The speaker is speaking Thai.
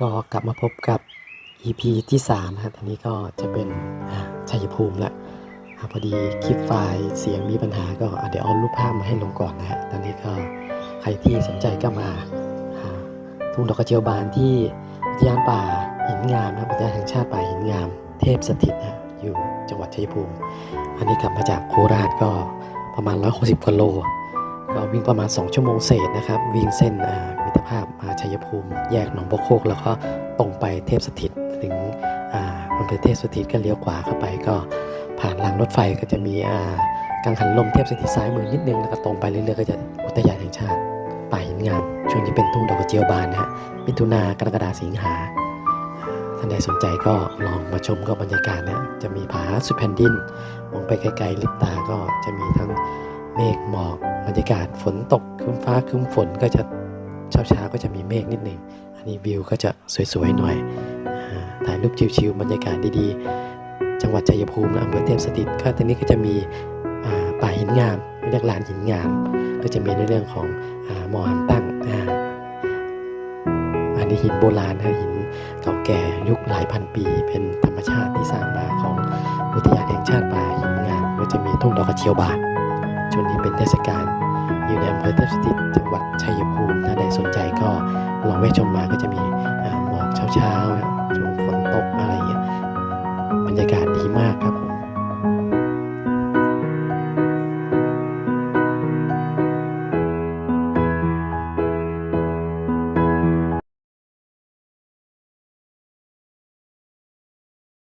ก็กลับมาพบกับ EP ที่3นะครับอันนี้ก็จะเป็นอ่าชัยภูมิละพอดีคลิปไฟล์เสียงมีปัญหาก็อะเดี๋ยวเอารูปภาพมาให้ลงก่อนนะฮะตอนนี้ก็ใครที่สนใจก็มาทุ่งดอกกระเจียวบานที่อุทยานป่าหินงามนะครับอุทยานแห่งชาติป่าหินงาม เทพสถิตนะอยู่จังหวัดชัยภูมิ อันนี้กลับมาจากโคราชก็ประมาณ 160กิโลก็วิ่งประมาณ 2 ชั่วโมงเศษนะครับ วิ่งเส้นอ่า ตรภาพมาชัยภูมิ แยกหนองบัวโคกแล้วก็ตรงไปเทพสถิตถึงอ่าอำเภอเทพสถิตก็เลี้ยวขวาเข้าไปก็ผ่านรางรถไฟก็จะมีอ่ากังหันลมเทพสถิตซ้ายมือนิดนึงแล้วก็ตรงไปเรื่อยๆก็จะอุทยานแห่งชาติป่าหินงามช่วงนี้เป็นทุ่งดอกกระเจียวบานนะฮะมิถุนากรกฎาสิงหาท่านใดสนใจก็ลองมาชมก็บรรยากาศนะจะมีผาสุดแผ่นดินมองไปไกลๆลิบตาก็จะมีทั้งเมฆหมอกบรรยากาศฝนตกครึ้มฟ้าครึ้มฝนก็จะ เช้าๆก็จะมีเมฆนิดหนึ่งอันนี้วิวก็จะสวยๆหน่อยถ่ายรูปชิวๆบรรยากาศดีๆ จังหวัดชัยภูมินะอำเภอเทพสถิตก็ตอนนี้ก็จะมีป่าหินงามเรียกลานหินงาม ก็จะมีในเรื่องของอมอหามตั้งอ,อันนี้หินโบราณนะหินเก่าแก่ยุคหลายพันปี เป็นธรรมชาติที่สร้างมาของอุทยานแห่งชาติป่าหินงามก็จะมีทุ่งดอกกระเจียวบานช่วงนี้เป็นเทศกาล อยู่ในอำเภอเทพสถิตจังหวัดชัยภูมิถ้าใดสนใจก็ลองแวะชมมาก็จะมีหมอกเช้าๆช่วงฝนตกอะไรอย่างเงี้ยบรรยากาศดีมากครับ